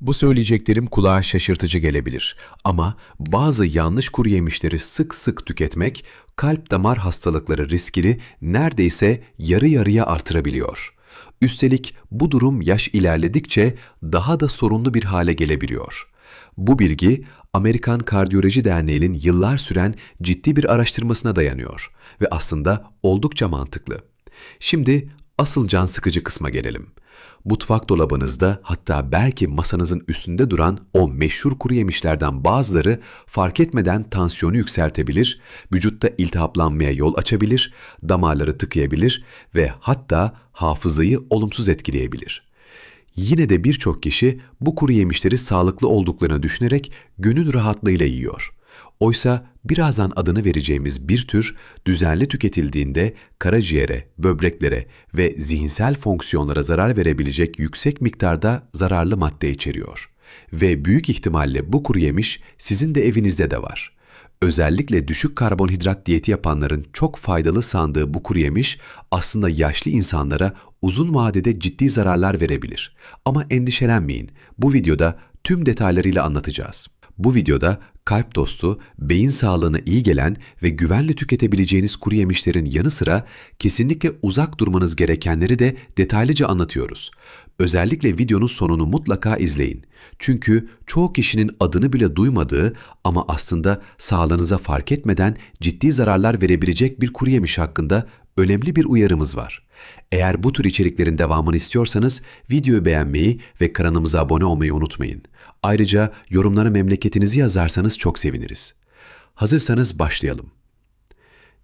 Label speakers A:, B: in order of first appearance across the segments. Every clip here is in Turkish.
A: Bu söyleyeceklerim kulağa şaşırtıcı gelebilir ama bazı yanlış kuru yemişleri sık sık tüketmek kalp damar hastalıkları riskini neredeyse yarı yarıya artırabiliyor. Üstelik bu durum yaş ilerledikçe daha da sorunlu bir hale gelebiliyor. Bu bilgi Amerikan Kardiyoloji Derneği'nin yıllar süren ciddi bir araştırmasına dayanıyor ve aslında oldukça mantıklı. Şimdi asıl can sıkıcı kısma gelelim. Mutfak dolabınızda hatta belki masanızın üstünde duran o meşhur kuru yemişlerden bazıları fark etmeden tansiyonu yükseltebilir, vücutta iltihaplanmaya yol açabilir, damarları tıkayabilir ve hatta hafızayı olumsuz etkileyebilir. Yine de birçok kişi bu kuru yemişleri sağlıklı olduklarını düşünerek gönül rahatlığıyla yiyor. Oysa birazdan adını vereceğimiz bir tür düzenli tüketildiğinde karaciğere, böbreklere ve zihinsel fonksiyonlara zarar verebilecek yüksek miktarda zararlı madde içeriyor. Ve büyük ihtimalle bu kuru yemiş sizin de evinizde de var. Özellikle düşük karbonhidrat diyeti yapanların çok faydalı sandığı bu kuru yemiş aslında yaşlı insanlara uzun vadede ciddi zararlar verebilir. Ama endişelenmeyin. Bu videoda tüm detaylarıyla anlatacağız. Bu videoda kalp dostu, beyin sağlığına iyi gelen ve güvenle tüketebileceğiniz kuru yemişlerin yanı sıra kesinlikle uzak durmanız gerekenleri de detaylıca anlatıyoruz. Özellikle videonun sonunu mutlaka izleyin. Çünkü çoğu kişinin adını bile duymadığı ama aslında sağlığınıza fark etmeden ciddi zararlar verebilecek bir kuru yemiş hakkında önemli bir uyarımız var. Eğer bu tür içeriklerin devamını istiyorsanız videoyu beğenmeyi ve kanalımıza abone olmayı unutmayın. Ayrıca yorumlara memleketinizi yazarsanız çok seviniriz. Hazırsanız başlayalım.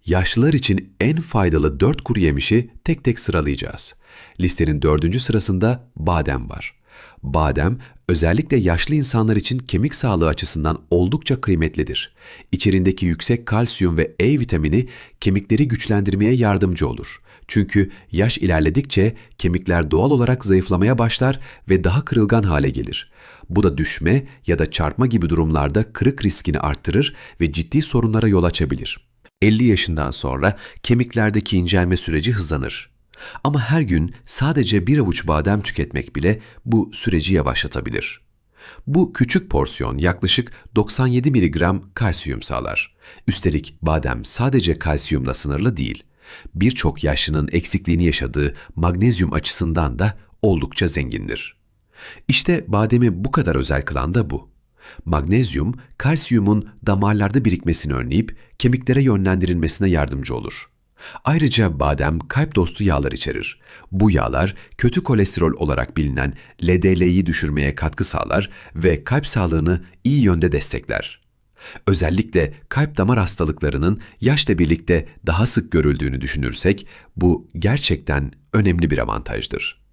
A: Yaşlılar için en faydalı 4 kuru yemişi tek tek sıralayacağız. Listenin dördüncü sırasında badem var. Badem özellikle yaşlı insanlar için kemik sağlığı açısından oldukça kıymetlidir. İçerindeki yüksek kalsiyum ve E vitamini kemikleri güçlendirmeye yardımcı olur. Çünkü yaş ilerledikçe kemikler doğal olarak zayıflamaya başlar ve daha kırılgan hale gelir. Bu da düşme ya da çarpma gibi durumlarda kırık riskini arttırır ve ciddi sorunlara yol açabilir. 50 yaşından sonra kemiklerdeki incelme süreci hızlanır. Ama her gün sadece bir avuç badem tüketmek bile bu süreci yavaşlatabilir. Bu küçük porsiyon yaklaşık 97 mg kalsiyum sağlar. Üstelik badem sadece kalsiyumla sınırlı değil. Birçok yaşlının eksikliğini yaşadığı magnezyum açısından da oldukça zengindir. İşte bademi bu kadar özel kılan da bu. Magnezyum, kalsiyumun damarlarda birikmesini önleyip kemiklere yönlendirilmesine yardımcı olur. Ayrıca badem kalp dostu yağlar içerir. Bu yağlar kötü kolesterol olarak bilinen LDL'yi düşürmeye katkı sağlar ve kalp sağlığını iyi yönde destekler. Özellikle kalp damar hastalıklarının yaşla birlikte daha sık görüldüğünü düşünürsek bu gerçekten önemli bir avantajdır.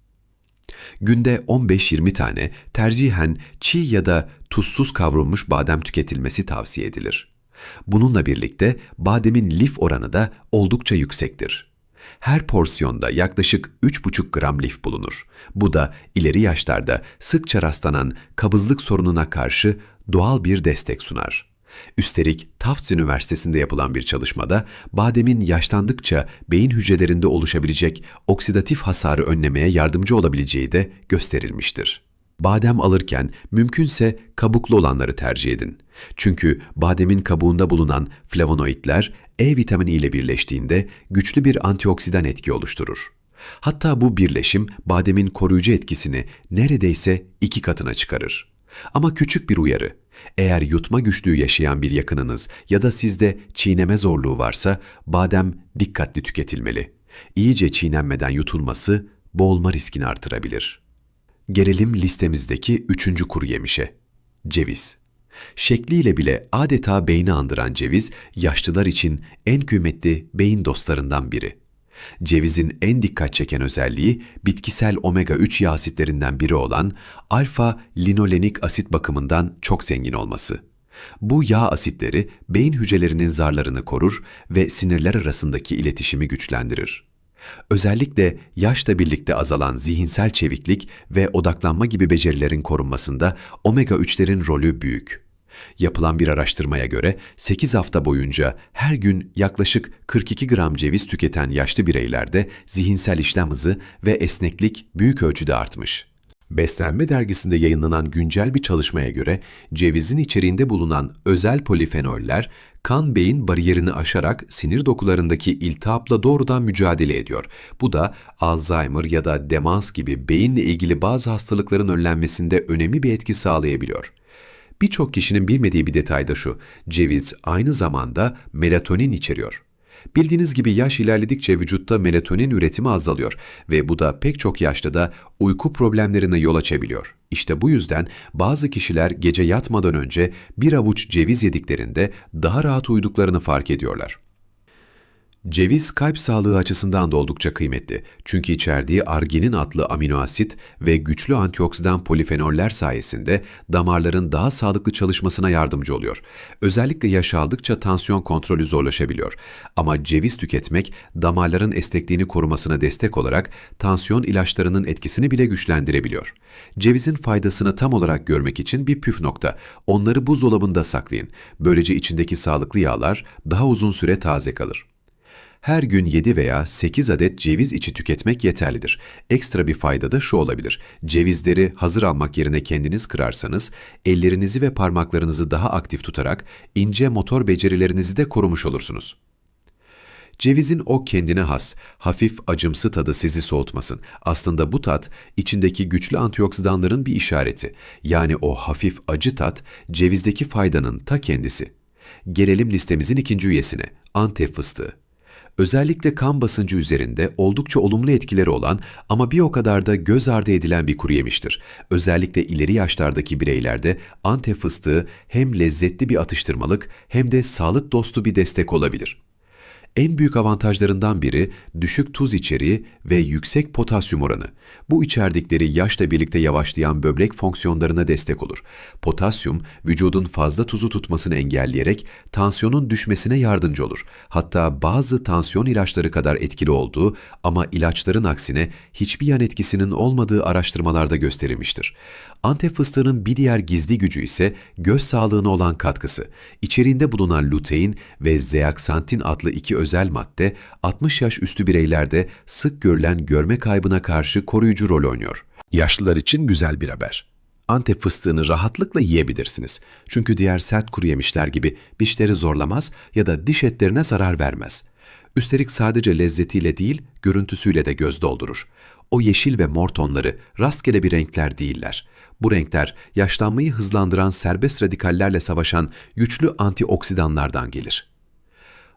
A: Günde 15-20 tane tercihen çiğ ya da tuzsuz kavrulmuş badem tüketilmesi tavsiye edilir. Bununla birlikte bademin lif oranı da oldukça yüksektir. Her porsiyonda yaklaşık 3,5 gram lif bulunur. Bu da ileri yaşlarda sıkça rastlanan kabızlık sorununa karşı doğal bir destek sunar. Üstelik Tufts Üniversitesi'nde yapılan bir çalışmada bademin yaşlandıkça beyin hücrelerinde oluşabilecek oksidatif hasarı önlemeye yardımcı olabileceği de gösterilmiştir. Badem alırken mümkünse kabuklu olanları tercih edin. Çünkü bademin kabuğunda bulunan flavonoidler E vitamini ile birleştiğinde güçlü bir antioksidan etki oluşturur. Hatta bu birleşim bademin koruyucu etkisini neredeyse iki katına çıkarır. Ama küçük bir uyarı. Eğer yutma güçlüğü yaşayan bir yakınınız ya da sizde çiğneme zorluğu varsa badem dikkatli tüketilmeli. İyice çiğnenmeden yutulması boğulma riskini artırabilir. Gelelim listemizdeki üçüncü kuru yemişe. Ceviz. Şekliyle bile adeta beyni andıran ceviz, yaşlılar için en kıymetli beyin dostlarından biri. Cevizin en dikkat çeken özelliği bitkisel omega-3 yağ asitlerinden biri olan alfa-linolenik asit bakımından çok zengin olması. Bu yağ asitleri beyin hücrelerinin zarlarını korur ve sinirler arasındaki iletişimi güçlendirir. Özellikle yaşla birlikte azalan zihinsel çeviklik ve odaklanma gibi becerilerin korunmasında omega-3'lerin rolü büyük. Yapılan bir araştırmaya göre 8 hafta boyunca her gün yaklaşık 42 gram ceviz tüketen yaşlı bireylerde zihinsel işlem hızı ve esneklik büyük ölçüde artmış. Beslenme dergisinde yayınlanan güncel bir çalışmaya göre cevizin içeriğinde bulunan özel polifenoller kan beyin bariyerini aşarak sinir dokularındaki iltihapla doğrudan mücadele ediyor. Bu da Alzheimer ya da demans gibi beyinle ilgili bazı hastalıkların önlenmesinde önemli bir etki sağlayabiliyor. Birçok kişinin bilmediği bir detay da şu, ceviz aynı zamanda melatonin içeriyor. Bildiğiniz gibi yaş ilerledikçe vücutta melatonin üretimi azalıyor ve bu da pek çok yaşta da uyku problemlerine yol açabiliyor. İşte bu yüzden bazı kişiler gece yatmadan önce bir avuç ceviz yediklerinde daha rahat uyuduklarını fark ediyorlar. Ceviz kalp sağlığı açısından da oldukça kıymetli. Çünkü içerdiği arginin adlı amino asit ve güçlü antioksidan polifenoller sayesinde damarların daha sağlıklı çalışmasına yardımcı oluyor. Özellikle yaş aldıkça tansiyon kontrolü zorlaşabiliyor. Ama ceviz tüketmek damarların esnekliğini korumasına destek olarak tansiyon ilaçlarının etkisini bile güçlendirebiliyor. Cevizin faydasını tam olarak görmek için bir püf nokta. Onları buzdolabında saklayın. Böylece içindeki sağlıklı yağlar daha uzun süre taze kalır. Her gün 7 veya 8 adet ceviz içi tüketmek yeterlidir. Ekstra bir fayda da şu olabilir. Cevizleri hazır almak yerine kendiniz kırarsanız, ellerinizi ve parmaklarınızı daha aktif tutarak ince motor becerilerinizi de korumuş olursunuz. Cevizin o kendine has, hafif acımsı tadı sizi soğutmasın. Aslında bu tat içindeki güçlü antioksidanların bir işareti. Yani o hafif acı tat cevizdeki faydanın ta kendisi. Gelelim listemizin ikinci üyesine, Antep fıstığı. Özellikle kan basıncı üzerinde oldukça olumlu etkileri olan ama bir o kadar da göz ardı edilen bir kuru yemiştir. Özellikle ileri yaşlardaki bireylerde Antep fıstığı hem lezzetli bir atıştırmalık hem de sağlık dostu bir destek olabilir. En büyük avantajlarından biri düşük tuz içeriği ve yüksek potasyum oranı. Bu içerdikleri yaşla birlikte yavaşlayan böbrek fonksiyonlarına destek olur. Potasyum, vücudun fazla tuzu tutmasını engelleyerek tansiyonun düşmesine yardımcı olur. Hatta bazı tansiyon ilaçları kadar etkili olduğu ama ilaçların aksine hiçbir yan etkisinin olmadığı araştırmalarda gösterilmiştir. Antep fıstığının bir diğer gizli gücü ise göz sağlığına olan katkısı. İçeriğinde bulunan lutein ve zeaksantin adlı iki özel madde 60 yaş üstü bireylerde sık görülen görme kaybına karşı koruyucu rol oynuyor. Yaşlılar için güzel bir haber. Antep fıstığını rahatlıkla yiyebilirsiniz. Çünkü diğer sert kuru yemişler gibi dişleri zorlamaz ya da diş etlerine zarar vermez. Üstelik sadece lezzetiyle değil, görüntüsüyle de göz doldurur. O yeşil ve mor tonları rastgele bir renkler değiller. Bu renkler yaşlanmayı hızlandıran serbest radikallerle savaşan güçlü antioksidanlardan gelir.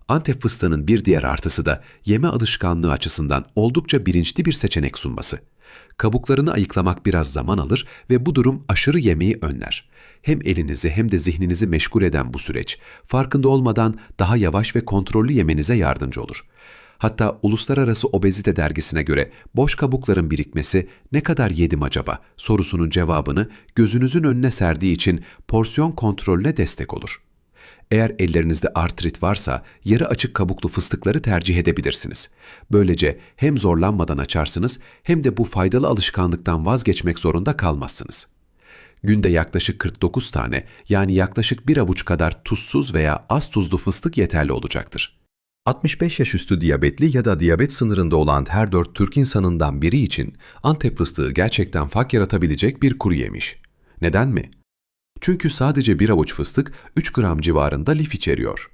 A: Antep fıstığının bir diğer artısı da yeme alışkanlığı açısından oldukça bilinçli bir seçenek sunması. Kabuklarını ayıklamak biraz zaman alır ve bu durum aşırı yemeği önler. Hem elinizi hem de zihninizi meşgul eden bu süreç, farkında olmadan daha yavaş ve kontrollü yemenize yardımcı olur. Hatta Uluslararası Obezite dergisine göre boş kabukların birikmesi ne kadar yedim acaba sorusunun cevabını gözünüzün önüne serdiği için porsiyon kontrolüne destek olur. Eğer ellerinizde artrit varsa yarı açık kabuklu fıstıkları tercih edebilirsiniz. Böylece hem zorlanmadan açarsınız hem de bu faydalı alışkanlıktan vazgeçmek zorunda kalmazsınız. Günde yaklaşık 49 tane yani yaklaşık bir avuç kadar tuzsuz veya az tuzlu fıstık yeterli olacaktır. 65 yaş üstü diyabetli ya da diyabet sınırında olan her dört Türk insanından biri için Antep fıstığı gerçekten fark yaratabilecek bir kuru yemiş. Neden mi? Çünkü sadece bir avuç fıstık 3 gram civarında lif içeriyor.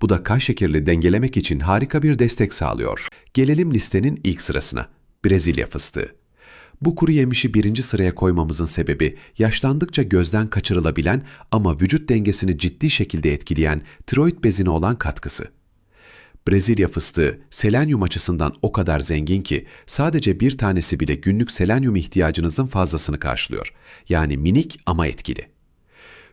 A: Bu da kan şekerini dengelemek için harika bir destek sağlıyor. Gelelim listenin ilk sırasına. Brezilya fıstığı. Bu kuru yemişi birinci sıraya koymamızın sebebi yaşlandıkça gözden kaçırılabilen ama vücut dengesini ciddi şekilde etkileyen tiroid bezine olan katkısı. Brezilya fıstığı selenyum açısından o kadar zengin ki sadece bir tanesi bile günlük selenyum ihtiyacınızın fazlasını karşılıyor. Yani minik ama etkili.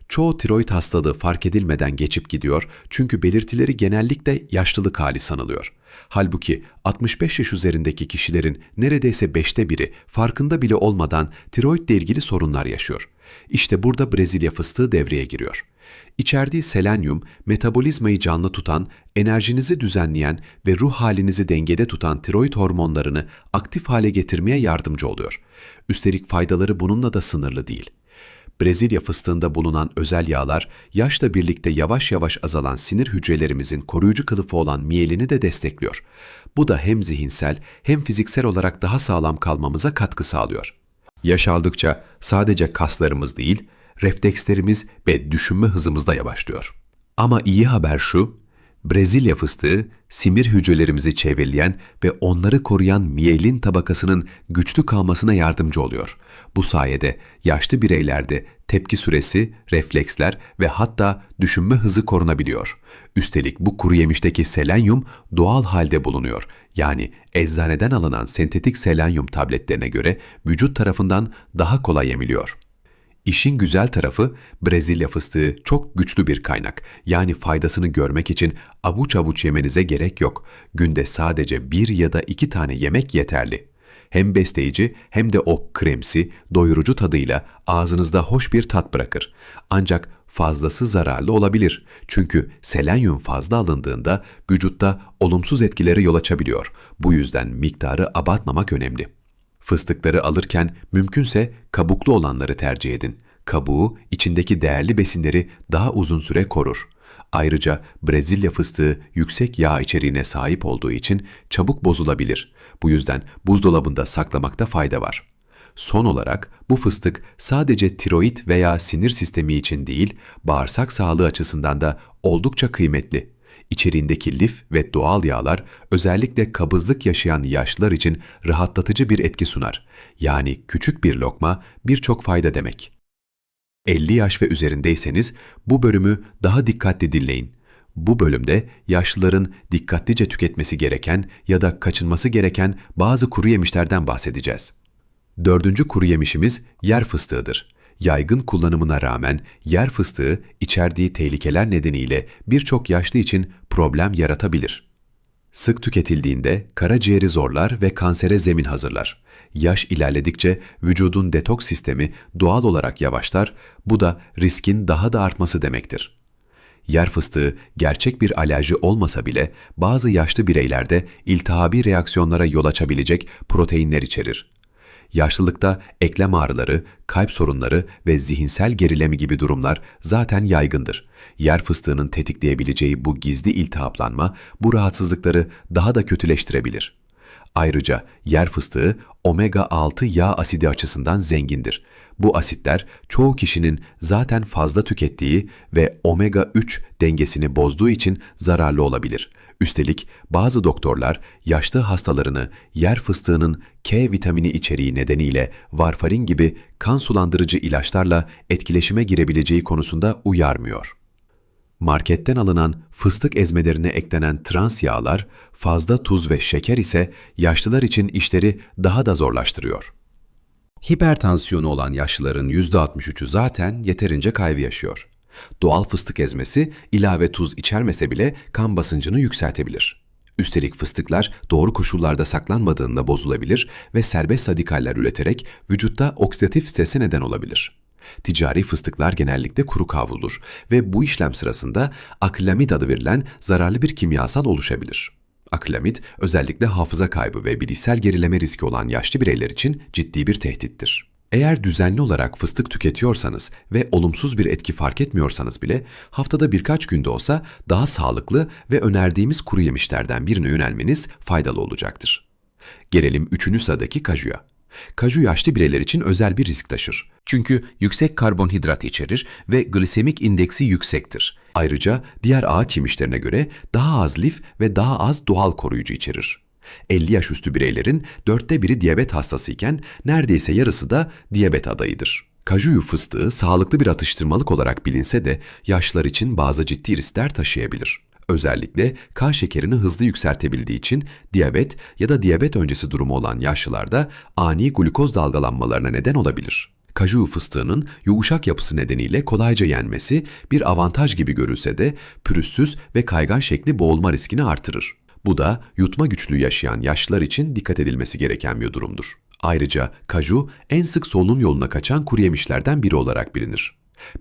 A: Çoğu tiroid hastalığı fark edilmeden geçip gidiyor çünkü belirtileri genellikle yaşlılık hali sanılıyor. Halbuki 65 yaş üzerindeki kişilerin neredeyse beşte biri farkında bile olmadan tiroidle ilgili sorunlar yaşıyor. İşte burada Brezilya fıstığı devreye giriyor. İçerdiği selenyum, metabolizmayı canlı tutan, enerjinizi düzenleyen ve ruh halinizi dengede tutan tiroid hormonlarını aktif hale getirmeye yardımcı oluyor. Üstelik faydaları bununla da sınırlı değil. Brezilya fıstığında bulunan özel yağlar, yaşla birlikte yavaş yavaş azalan sinir hücrelerimizin koruyucu kılıfı olan miyelini de destekliyor. Bu da hem zihinsel hem fiziksel olarak daha sağlam kalmamıza katkı sağlıyor. Yaş aldıkça sadece kaslarımız değil, reflekslerimiz ve düşünme hızımız da yavaşlıyor. Ama iyi haber şu, Brezilya fıstığı simir hücrelerimizi çevreleyen ve onları koruyan miyelin tabakasının güçlü kalmasına yardımcı oluyor. Bu sayede yaşlı bireylerde tepki süresi, refleksler ve hatta düşünme hızı korunabiliyor. Üstelik bu kuru yemişteki selenyum doğal halde bulunuyor. Yani eczaneden alınan sentetik selenyum tabletlerine göre vücut tarafından daha kolay emiliyor. İşin güzel tarafı Brezilya fıstığı çok güçlü bir kaynak. Yani faydasını görmek için avuç avuç yemenize gerek yok. Günde sadece bir ya da iki tane yemek yeterli. Hem besleyici hem de o kremsi, doyurucu tadıyla ağzınızda hoş bir tat bırakır. Ancak fazlası zararlı olabilir. Çünkü selenyum fazla alındığında vücutta olumsuz etkilere yol açabiliyor. Bu yüzden miktarı abartmamak önemli. Fıstıkları alırken mümkünse kabuklu olanları tercih edin. Kabuğu içindeki değerli besinleri daha uzun süre korur. Ayrıca Brezilya fıstığı yüksek yağ içeriğine sahip olduğu için çabuk bozulabilir. Bu yüzden buzdolabında saklamakta fayda var. Son olarak bu fıstık sadece tiroid veya sinir sistemi için değil, bağırsak sağlığı açısından da oldukça kıymetli. İçeriğindeki lif ve doğal yağlar özellikle kabızlık yaşayan yaşlılar için rahatlatıcı bir etki sunar. Yani küçük bir lokma birçok fayda demek. 50 yaş ve üzerindeyseniz bu bölümü daha dikkatli dinleyin. Bu bölümde yaşlıların dikkatlice tüketmesi gereken ya da kaçınması gereken bazı kuru yemişlerden bahsedeceğiz. Dördüncü kuru yemişimiz yer fıstığıdır. Yaygın kullanımına rağmen yer fıstığı içerdiği tehlikeler nedeniyle birçok yaşlı için problem yaratabilir. Sık tüketildiğinde karaciğeri zorlar ve kansere zemin hazırlar. Yaş ilerledikçe vücudun detoks sistemi doğal olarak yavaşlar, bu da riskin daha da artması demektir. Yer fıstığı gerçek bir alerji olmasa bile bazı yaşlı bireylerde iltihabi reaksiyonlara yol açabilecek proteinler içerir. Yaşlılıkta eklem ağrıları, kalp sorunları ve zihinsel gerilemi gibi durumlar zaten yaygındır. Yer fıstığının tetikleyebileceği bu gizli iltihaplanma bu rahatsızlıkları daha da kötüleştirebilir. Ayrıca yer fıstığı omega 6 yağ asidi açısından zengindir. Bu asitler çoğu kişinin zaten fazla tükettiği ve omega 3 dengesini bozduğu için zararlı olabilir. Üstelik bazı doktorlar yaşlı hastalarını yer fıstığının K vitamini içeriği nedeniyle varfarin gibi kan sulandırıcı ilaçlarla etkileşime girebileceği konusunda uyarmıyor. Marketten alınan fıstık ezmelerine eklenen trans yağlar, fazla tuz ve şeker ise yaşlılar için işleri daha da zorlaştırıyor. Hipertansiyonu olan yaşlıların %63'ü zaten yeterince kaybı yaşıyor. Doğal fıstık ezmesi ilave tuz içermese bile kan basıncını yükseltebilir. Üstelik fıstıklar doğru koşullarda saklanmadığında bozulabilir ve serbest radikaller üreterek vücutta oksidatif strese neden olabilir. Ticari fıstıklar genellikle kuru kavrulur ve bu işlem sırasında aklamid adı verilen zararlı bir kimyasal oluşabilir. Aklamid özellikle hafıza kaybı ve bilişsel gerileme riski olan yaşlı bireyler için ciddi bir tehdittir. Eğer düzenli olarak fıstık tüketiyorsanız ve olumsuz bir etki fark etmiyorsanız bile haftada birkaç günde olsa daha sağlıklı ve önerdiğimiz kuru yemişlerden birine yönelmeniz faydalı olacaktır. Gelelim üçüncü sıradaki kajuya. Kaju yaşlı bireyler için özel bir risk taşır. Çünkü yüksek karbonhidrat içerir ve glisemik indeksi yüksektir. Ayrıca diğer ağaç yemişlerine göre daha az lif ve daha az doğal koruyucu içerir. 50 yaş üstü bireylerin dörtte biri diyabet hastasıyken neredeyse yarısı da diyabet adayıdır. Kajuyu fıstığı sağlıklı bir atıştırmalık olarak bilinse de yaşlılar için bazı ciddi riskler taşıyabilir. Özellikle kan şekerini hızlı yükseltebildiği için diyabet ya da diyabet öncesi durumu olan yaşlılarda ani glukoz dalgalanmalarına neden olabilir. Kaju fıstığının yumuşak yapısı nedeniyle kolayca yenmesi bir avantaj gibi görülse de pürüzsüz ve kaygan şekli boğulma riskini artırır. Bu da yutma güçlüğü yaşayan yaşlılar için dikkat edilmesi gereken bir durumdur. Ayrıca kaju en sık solunum yoluna kaçan kuru yemişlerden biri olarak bilinir.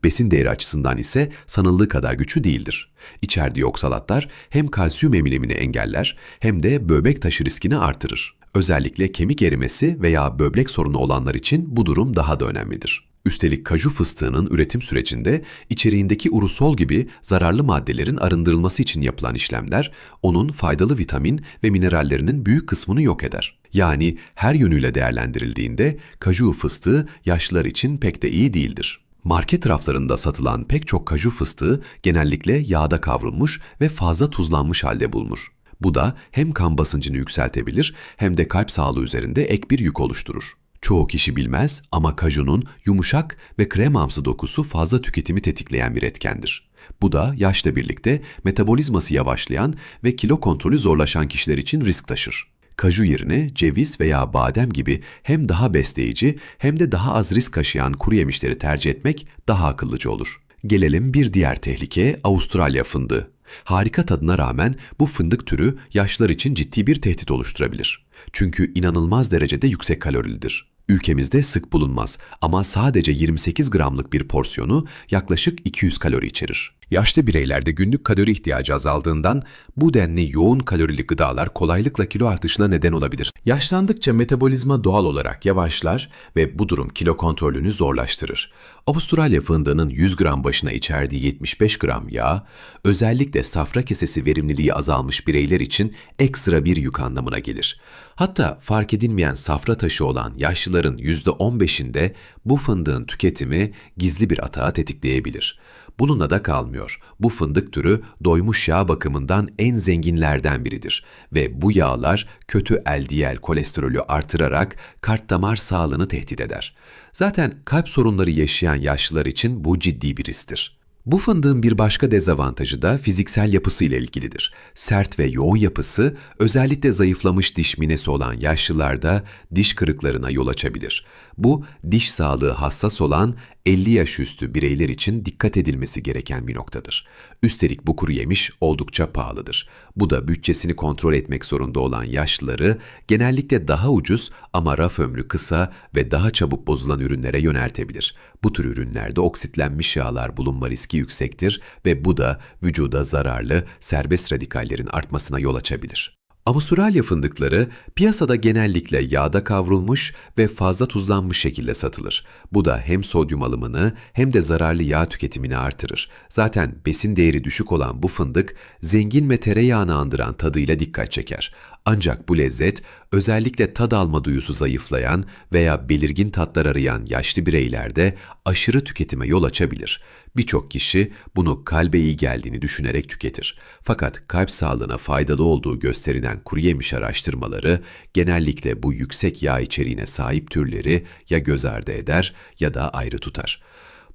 A: Besin değeri açısından ise sanıldığı kadar güçlü değildir. İçerdiği oksalatlar hem kalsiyum emilimini engeller hem de böbrek taşı riskini artırır. Özellikle kemik erimesi veya böbrek sorunu olanlar için bu durum daha da önemlidir. Üstelik kaju fıstığının üretim sürecinde içeriğindeki urusol gibi zararlı maddelerin arındırılması için yapılan işlemler onun faydalı vitamin ve minerallerinin büyük kısmını yok eder. Yani her yönüyle değerlendirildiğinde kaju fıstığı yaşlılar için pek de iyi değildir. Market raflarında satılan pek çok kaju fıstığı genellikle yağda kavrulmuş ve fazla tuzlanmış halde bulunur. Bu da hem kan basıncını yükseltebilir hem de kalp sağlığı üzerinde ek bir yük oluşturur. Çoğu kişi bilmez ama kajunun yumuşak ve kremamsı dokusu fazla tüketimi tetikleyen bir etkendir. Bu da yaşla birlikte metabolizması yavaşlayan ve kilo kontrolü zorlaşan kişiler için risk taşır. Kaju yerine ceviz veya badem gibi hem daha besleyici hem de daha az risk taşıyan kuru yemişleri tercih etmek daha akıllıca olur. Gelelim bir diğer tehlike Avustralya fındığı. Harika tadına rağmen bu fındık türü yaşlılar için ciddi bir tehdit oluşturabilir. Çünkü inanılmaz derecede yüksek kalorilidir. Ülkemizde sık bulunmaz ama sadece 28 gramlık bir porsiyonu yaklaşık 200 kalori içerir. Yaşlı bireylerde günlük kalori ihtiyacı azaldığından bu denli yoğun kalorili gıdalar kolaylıkla kilo artışına neden olabilir. Yaşlandıkça metabolizma doğal olarak yavaşlar ve bu durum kilo kontrolünü zorlaştırır. Avustralya fındığının 100 gram başına içerdiği 75 gram yağ, özellikle safra kesesi verimliliği azalmış bireyler için ekstra bir yük anlamına gelir. Hatta fark edilmeyen safra taşı olan yaşlıların %15'inde bu fındığın tüketimi gizli bir atağı tetikleyebilir. Bununla da kalmıyor. Bu fındık türü doymuş yağ bakımından en zenginlerden biridir ve bu yağlar kötü LDL kolesterolü artırarak kalp damar sağlığını tehdit eder. Zaten kalp sorunları yaşayan yaşlılar için bu ciddi bir risktir. Bu fındığın bir başka dezavantajı da fiziksel yapısı ile ilgilidir. Sert ve yoğun yapısı özellikle zayıflamış diş minesi olan yaşlılarda diş kırıklarına yol açabilir. Bu diş sağlığı hassas olan 50 yaş üstü bireyler için dikkat edilmesi gereken bir noktadır. Üstelik bu kuru yemiş oldukça pahalıdır. Bu da bütçesini kontrol etmek zorunda olan yaşlıları genellikle daha ucuz ama raf ömrü kısa ve daha çabuk bozulan ürünlere yöneltebilir. Bu tür ürünlerde oksitlenmiş yağlar bulunma riski yüksektir ve bu da vücuda zararlı serbest radikallerin artmasına yol açabilir. Avustralya fındıkları piyasada genellikle yağda kavrulmuş ve fazla tuzlanmış şekilde satılır. Bu da hem sodyum alımını hem de zararlı yağ tüketimini artırır. Zaten besin değeri düşük olan bu fındık zengin ve tereyağını andıran tadıyla dikkat çeker. Ancak bu lezzet özellikle tad alma duyusu zayıflayan veya belirgin tatlar arayan yaşlı bireylerde aşırı tüketime yol açabilir. Birçok kişi bunu kalbe iyi geldiğini düşünerek tüketir. Fakat kalp sağlığına faydalı olduğu gösterilen kuru yemiş araştırmaları genellikle bu yüksek yağ içeriğine sahip türleri ya göz ardı eder ya da ayrı tutar.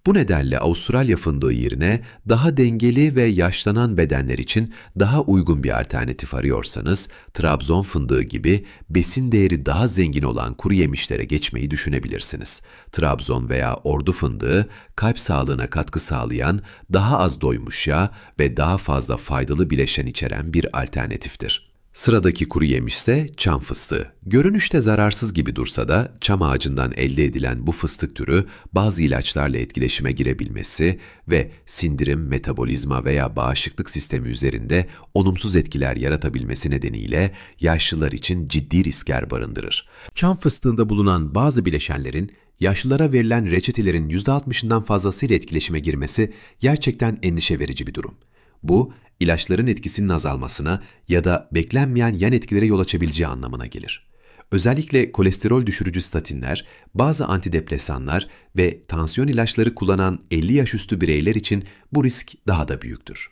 A: Bu nedenle Avustralya fındığı yerine daha dengeli ve yaşlanan bedenler için daha uygun bir alternatif arıyorsanız, Trabzon fındığı gibi besin değeri daha zengin olan kuru yemişlere geçmeyi düşünebilirsiniz. Trabzon veya ordu fındığı, kalp sağlığına katkı sağlayan, daha az doymuş yağ ve daha fazla faydalı bileşen içeren bir alternatiftir. Sıradaki kuru yemiş ise çam fıstığı. Görünüşte zararsız gibi dursa da çam ağacından elde edilen bu fıstık türü bazı ilaçlarla etkileşime girebilmesi ve sindirim, metabolizma veya bağışıklık sistemi üzerinde olumsuz etkiler yaratabilmesi nedeniyle yaşlılar için ciddi riskler barındırır. Çam fıstığında bulunan bazı bileşenlerin yaşlılara verilen reçetelerin %60'ından fazlasıyla etkileşime girmesi gerçekten endişe verici bir durum. Bu, ilaçların etkisinin azalmasına ya da beklenmeyen yan etkilere yol açabileceği anlamına gelir. Özellikle kolesterol düşürücü statinler, bazı antidepresanlar ve tansiyon ilaçları kullanan 50 yaş üstü bireyler için bu risk daha da büyüktür.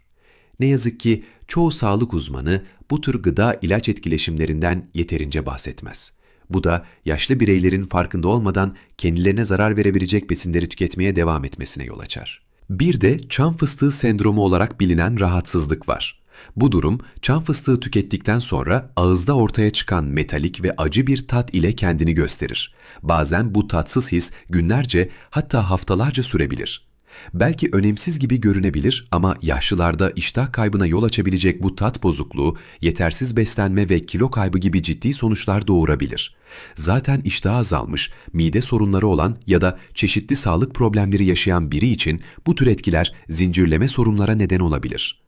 A: Ne yazık ki çoğu sağlık uzmanı bu tür gıda ilaç etkileşimlerinden yeterince bahsetmez. Bu da yaşlı bireylerin farkında olmadan kendilerine zarar verebilecek besinleri tüketmeye devam etmesine yol açar. Bir de çam fıstığı sendromu olarak bilinen rahatsızlık var. Bu durum çam fıstığı tükettikten sonra ağızda ortaya çıkan metalik ve acı bir tat ile kendini gösterir. Bazen bu tatsız his günlerce hatta haftalarca sürebilir. Belki önemsiz gibi görünebilir ama yaşlılarda iştah kaybına yol açabilecek bu tat bozukluğu, yetersiz beslenme ve kilo kaybı gibi ciddi sonuçlar doğurabilir. Zaten iştah azalmış, mide sorunları olan ya da çeşitli sağlık problemleri yaşayan biri için bu tür etkiler zincirleme sorunlara neden olabilir.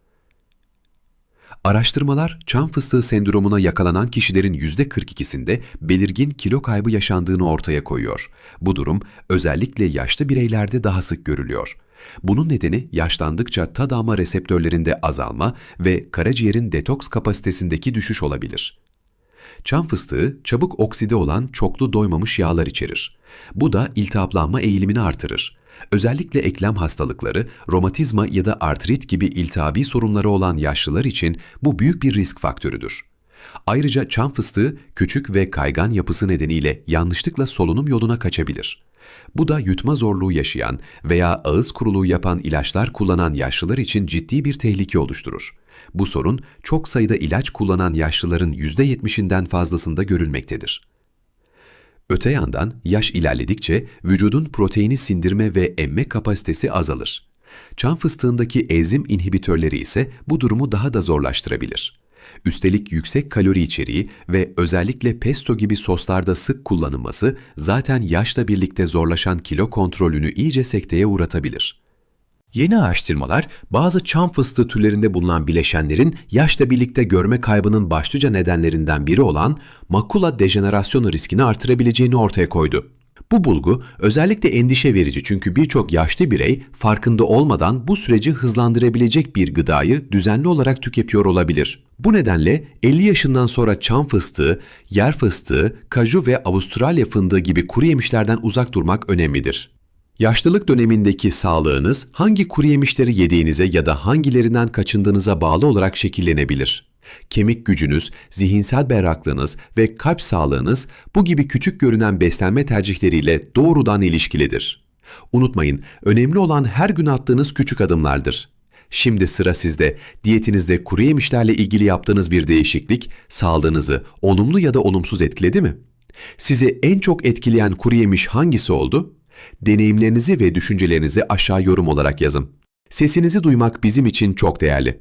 A: Araştırmalar çam fıstığı sendromuna yakalanan kişilerin %42'sinde belirgin kilo kaybı yaşandığını ortaya koyuyor. Bu durum özellikle yaşlı bireylerde daha sık görülüyor. Bunun nedeni yaşlandıkça tad alma reseptörlerinde azalma ve karaciğerin detoks kapasitesindeki düşüş olabilir. Çam fıstığı çabuk okside olan çoklu doymamış yağlar içerir. Bu da iltihaplanma eğilimini artırır. Özellikle eklem hastalıkları, romatizma ya da artrit gibi iltihabi sorunları olan yaşlılar için bu büyük bir risk faktörüdür. Ayrıca çam fıstığı küçük ve kaygan yapısı nedeniyle yanlışlıkla solunum yoluna kaçabilir. Bu da yutma zorluğu yaşayan veya ağız kuruluğu yapan ilaçlar kullanan yaşlılar için ciddi bir tehlike oluşturur. Bu sorun çok sayıda ilaç kullanan yaşlıların %70'inden fazlasında görülmektedir. Öte yandan yaş ilerledikçe vücudun proteini sindirme ve emme kapasitesi azalır. Çam fıstığındaki enzim inhibitörleri ise bu durumu daha da zorlaştırabilir. Üstelik yüksek kalori içeriği ve özellikle pesto gibi soslarda sık kullanılması zaten yaşla birlikte zorlaşan kilo kontrolünü iyice sekteye uğratabilir. Yeni araştırmalar bazı çam fıstığı türlerinde bulunan bileşenlerin yaşla birlikte görme kaybının başlıca nedenlerinden biri olan makula dejenerasyonu riskini artırabileceğini ortaya koydu. Bu bulgu özellikle endişe verici çünkü birçok yaşlı birey farkında olmadan bu süreci hızlandırabilecek bir gıdayı düzenli olarak tüketiyor olabilir. Bu nedenle 50 yaşından sonra çam fıstığı, yer fıstığı, kaju ve Avustralya fındığı gibi kuru yemişlerden uzak durmak önemlidir. Yaşlılık dönemindeki sağlığınız hangi kuru yemişleri yediğinize ya da hangilerinden kaçındığınıza bağlı olarak şekillenebilir. Kemik gücünüz, zihinsel berraklığınız ve kalp sağlığınız bu gibi küçük görünen beslenme tercihleriyle doğrudan ilişkilidir. Unutmayın, önemli olan her gün attığınız küçük adımlardır. Şimdi sıra sizde. Diyetinizde kuru yemişlerle ilgili yaptığınız bir değişiklik sağlığınızı olumlu ya da olumsuz etkiledi mi? Sizi en çok etkileyen kuru yemiş hangisi oldu? Deneyimlerinizi ve düşüncelerinizi aşağı yorum olarak yazın. Sesinizi duymak bizim için çok değerli.